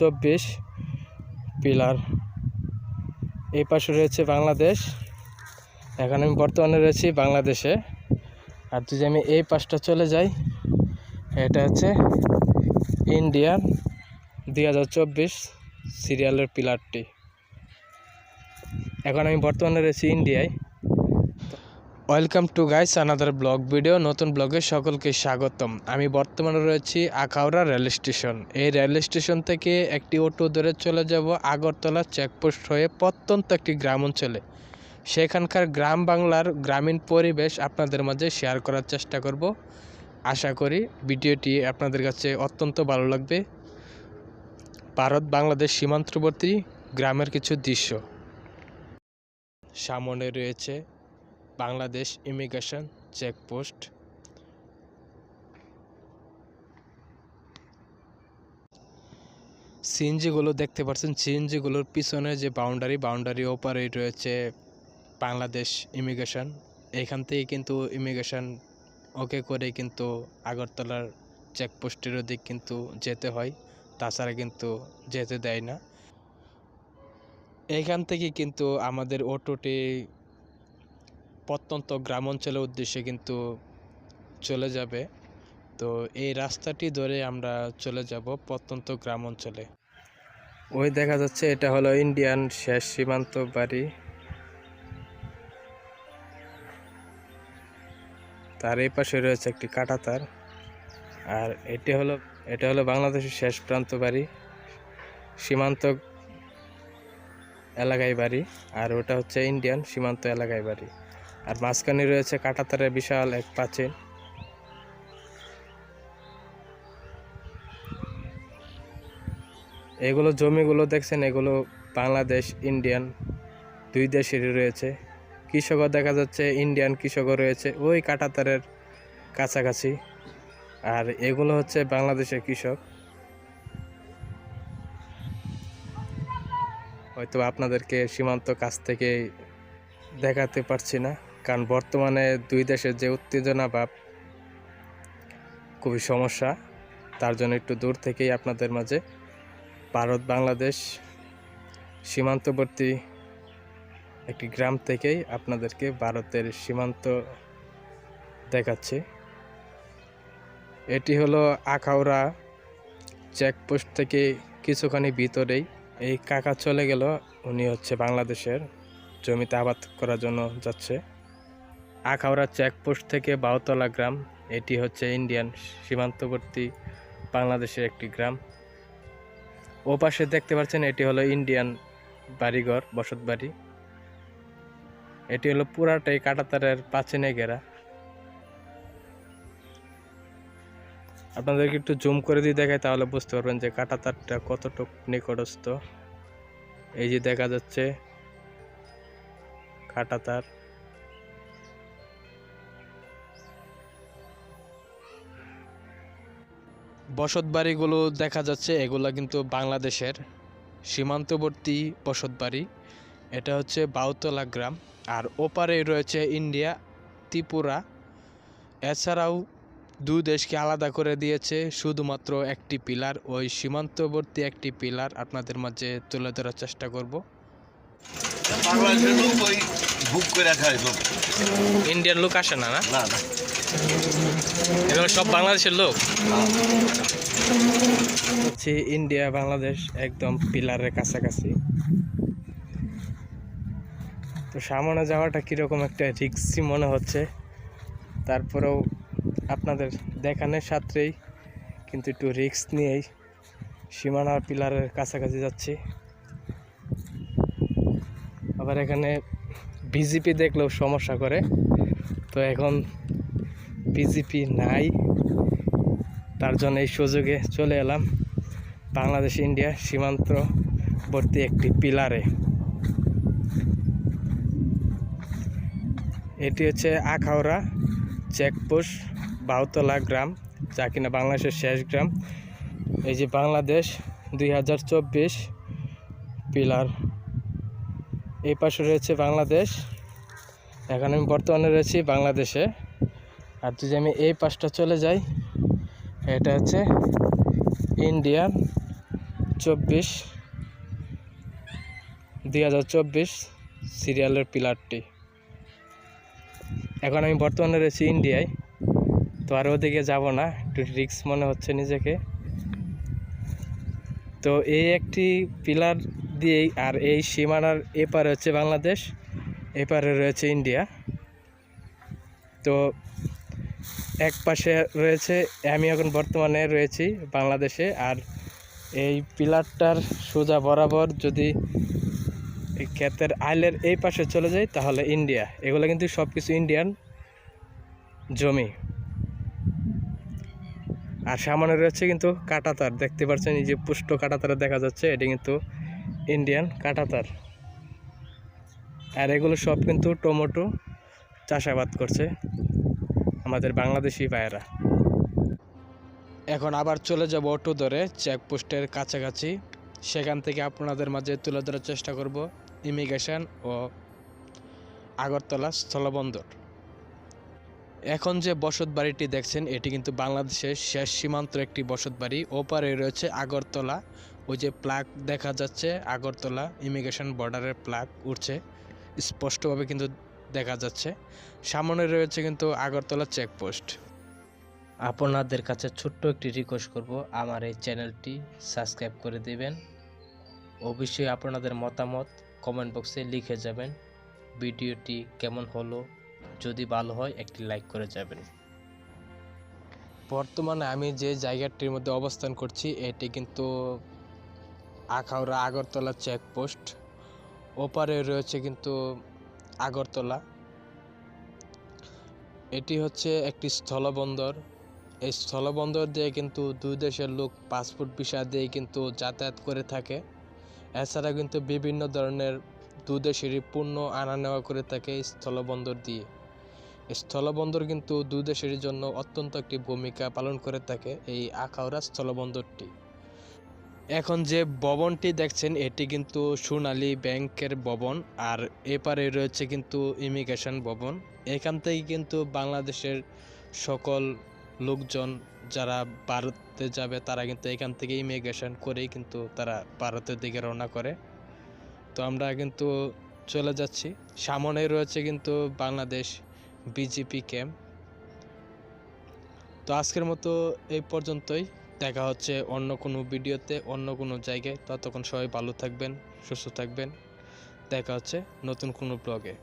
চব্বিশ পিলার। এই পাশে রয়েছে বাংলাদেশ। এখন আমি বর্তমানে রয়েছি বাংলাদেশে। আর যদি আমি এই পাশটা চলে যাই, এটা হচ্ছে ইন্ডিয়ান দুই হাজার চব্বিশ সিরিয়ালের পিলারটি। এখন আমি বর্তমানে রয়েছি ইন্ডিয়ায়। Welcome to guys another blog video নতুন ব্লগে সকলকে স্বাগতম। আমি বর্তমানে রয়েছি আখাউড়া রেল স্টেশন। এই রেল স্টেশন থেকে একটি অটো ধরে চলে যাব আগরতলা চেকপোস্ট হয়ে প্রত্যন্ত একটি গ্রাম অঞ্চলে। সেখানকার গ্রাম বাংলার গ্রামীণ পরিবেশ আপনাদের মাঝে শেয়ার করার চেষ্টা করব। আশা করি ভিডিওটি আপনাদের কাছে অত্যন্ত ভালো লাগবে। ভারত বাংলাদেশ সীমান্তবর্তী গ্রামের কিছু দৃশ্য। সামনে রয়েছে বাংলাদেশ ইমিগ্রেশন চেকপোস্ট। সিএনজিগুলো দেখতে পাচ্ছেন, সিএনজিগুলোর পিছনে যে বাউন্ডারি বাউন্ডারি ওপারে রয়েছে বাংলাদেশ ইমিগ্রেশন। এখান থেকে কিন্তু ইমিগ্রেশন ওকে করে কিন্তু আগরতলার চেকপোস্টের ওদিক কিন্তু যেতে হয়, তাছাড়া কিন্তু যেতে দেয় না। এইখান থেকে কিন্তু আমাদের অটোটি প্রত্যন্ত গ্রাম অঞ্চলের উদ্দেশ্যে কিন্তু চলে যাবে। তো এই রাস্তাটি ধরে আমরা চলে যাব প্রত্যন্ত গ্রাম অঞ্চলে ওই দেখা যাচ্ছে এটা হলো ইন্ডিয়ান শেষ সীমান্ত বাড়ি। তার এই পাশে রয়েছে একটি কাঁটাতার। আর এটি হলো, এটা হলো বাংলাদেশের শেষ প্রান্ত বাড়ি, সীমান্ত এলাকায় বাড়ি। আর ওটা হচ্ছে ইন্ডিয়ান সীমান্ত এলাকায় বাড়ি। আর মাঝখানে রয়েছে কাঁটাতারের বিশাল এক প্রাচীন এগুলো জমিগুলো দেখছেন, এগুলো বাংলাদেশ, ইন্ডিয়ান, দুই দেশেরই রয়েছে। কৃষকও দেখা যাচ্ছে, ইন্ডিয়ান কৃষকও রয়েছে ওই কাঁটাতারের কাছাকাছি। আর এগুলো হচ্ছে বাংলাদেশের কৃষক। হয়তো আপনাদেরকে সীমান্ত কাছ থেকে দেখাতে পারছি না। কারণ বর্তমানে দুই দেশের যে উত্তেজনা ভাব খুবই সমস্যা, তার জন্য একটু দূর থেকেই আপনাদের মাঝে ভারত, বাংলাদেশ সীমান্তবর্তী একটি গ্রাম থেকেই আপনাদেরকে ভারতের সীমান্ত দেখাচ্ছি। এটি হলো আখাউড়া চেকপোস্ট থেকে কিছুখানি ভিতরেই এই কাকা চলে গেল, উনি হচ্ছে বাংলাদেশের জমিতে আবাদ করার জন্য যাচ্ছে। আখাউড়া চেকপোস্ট থেকে বাউতলা গ্রাম, এটি হচ্ছে ইন্ডিয়ান সীমান্তবর্তী বাংলাদেশের একটি গ্রাম। ও পাশে দেখতে পাচ্ছেন এটি হলো ইন্ডিয়ান বাড়িঘর, বসত বাড়ি। এটি হলো পুরাটাই কাটাতারের পাঁচিনে ঘেরা। আপনাদেরকে একটু জুম করে দিয়ে দেখাই, তাহলে বুঝতে পারবেন যে কাটাতারটা কতটুক নিকটস্থ। এই যে দেখা যাচ্ছে কাটাতার। বসত বাড়িগুলো দেখা যাচ্ছে এগুলা কিন্তু বাংলাদেশের সীমান্তবর্তী বসত বাড়ি এটা হচ্ছে বাউতলা গ্রাম। আর ওপারে রয়েছে ইন্ডিয়া ত্রিপুরা। এছাড়াও দুই দেশকে আলাদা করে দিয়েছে শুধুমাত্র একটি পিলার। ওই সীমান্তবর্তী একটি পিলার আপনাদের মাঝে তুলে ধরার চেষ্টা করব। ইন্ডিয়ান লোক আসে না না। না না সব বাংলাদেশের লোক। হচ্ছে ইন্ডিয়া, বাংলাদেশ একদম পিলারের কাছাকাছি। তো সামনে যাওয়াটা কীরকম একটা রিক্সি মনে হচ্ছে। তারপরেও আপনাদের দেখানোর সাথেই কিন্তু একটু রিক্স নিয়েই সীমানা পিলারের কাছাকাছি যাচ্ছি। আবার এখানে বিজেপি দেখলেও সমস্যা করে। তো এখন বিজেপি নাই। তার জন্য এই সুযোগে চলে এলাম বাংলাদেশ, ইন্ডিয়া সীমান্তবর্তী একটি পিলারে। এটি হচ্ছে আখাউড়া চেকপোস্ট বাউতলা গ্রাম, যা কিনা বাংলাদেশের শেষ গ্রাম। এই যে বাংলাদেশ দুই হাজার চব্বিশ পিলার। এই পাশে রয়েছে বাংলাদেশ। এখন আমি বর্তমানে রয়েছি বাংলাদেশে। আর যদি আমি এই পাশটা চলে যাই, এটা হচ্ছে ইন্ডিয়ান চব্বিশ দুই হাজার চব্বিশ সিরিয়ালের পিলারটি এখন আমি বর্তমানে রয়েছি ইন্ডিয়ায় তো আর ওদিকে যাব না, একটু রিক্স মনে হচ্ছে নিজেকে। তো এই একটি পিলার দিয়েই আর এই সীমানার এপারে হচ্ছে বাংলাদেশ, এপারে রয়েছে ইন্ডিয়া তো এক পাশে রয়েছে, আমি এখন বর্তমানে রয়েছি বাংলাদেশে। আর এই পিলারটার সোজা বরাবর যদি এই ক্ষেতের আইলের এই পাশে চলে যায় তাহলে ইন্ডিয়া। এগুলো কিন্তু সব কিছু ইন্ডিয়ান জমি। আর সামনে রয়েছে কিন্তু কাটাতার। দেখতে পাচ্ছেন, এই যে পুষ্ট কাটাতার দেখা যাচ্ছে, এটি কিন্তু ইন্ডিয়ান কাটাতার। আর এগুলো সব কিন্তু টমেটো চাষাবাদ করছে। আমাদের বাংলাদেশি ভাইয়েরা। এখন আবার চলে যাব অটো ধরে চেকপোস্টের কাছাকাছি। সেখান থেকে আপনাদের মাঝে তুলে ধরার চেষ্টা করব ইমিগ্রেশন ও আগরতলা স্থলবন্দর। এখন যে বসত বাড়িটি দেখছেন, এটি কিন্তু বাংলাদেশের শেষ সীমান্ত একটি বসত বাড়ি। ওপারে রয়েছে আগরতলা, ওই যে প্লাগ দেখা যাচ্ছে, আগরতলা ইমিগ্রেশন বর্ডারের প্লাগ উঠছে। স্পষ্টভাবে কিন্তু দেখা যাচ্ছে। সামনে রয়েছে কিন্তু আগরতলা চেকপোস্ট আপনাদের কাছে ছোট্ট একটি রিকোয়েস্ট করব আমার এই চ্যানেলটি সাবস্ক্রাইব করে দিবেন। অবশ্যই আপনাদের মতামত কমেন্ট বক্সে লিখে যাবেন ভিডিওটি কেমন হলো যদি ভালো হয় একটি লাইক করে যাবেন। বর্তমানে আমি যে জায়গাটির মধ্যে অবস্থান করছি এটি কিন্তু আখাউড়া আগরতলা চেকপোস্ট ওপারে রয়েছে কিন্তু আগরতলা। এটি হচ্ছে একটি স্থলবন্দর। এই স্থলবন্দর দিয়ে কিন্তু দুই দেশের লোক পাসপোর্ট ভিসা দিয়ে কিন্তু যাতায়াত করে থাকে। এছাড়া কিন্তু বিভিন্ন ধরনের দু দেশেরই পণ্য আনা নেওয়া করে থাকে স্থলবন্দর দিয়ে। স্থলবন্দর কিন্তু দু দেশের জন্য অত্যন্ত একটি ভূমিকা পালন করে থাকে এই আখাউড়া স্থলবন্দরটি। এখন যে ভবনটি দেখছেন, এটি কিন্তু সোনালী ব্যাংকের ভবন। আর এপারে রয়েছে কিন্তু ইমিগ্রেশন ভবন। এখান থেকে কিন্তু বাংলাদেশের সকল লোকজন যারা ভারতে যাবে, তারা কিন্তু এখান থেকে ইমিগ্রেশন করেই কিন্তু তারা ভারতের দিকে রওনা করে। তো আমরা কিন্তু চলে যাচ্ছি। সামনে রয়েছে কিন্তু বাংলাদেশ বিজেপি ক্যাম্প। তো আজকের মতো এই পর্যন্তই। দেখা হচ্ছে অন্য কোনো ভিডিওতে, অন্য কোনো জায়গায়। ততক্ষণ সবাই ভালো থাকবেন, সুস্থ থাকবেন। দেখা হচ্ছে নতুন কোনো ব্লগে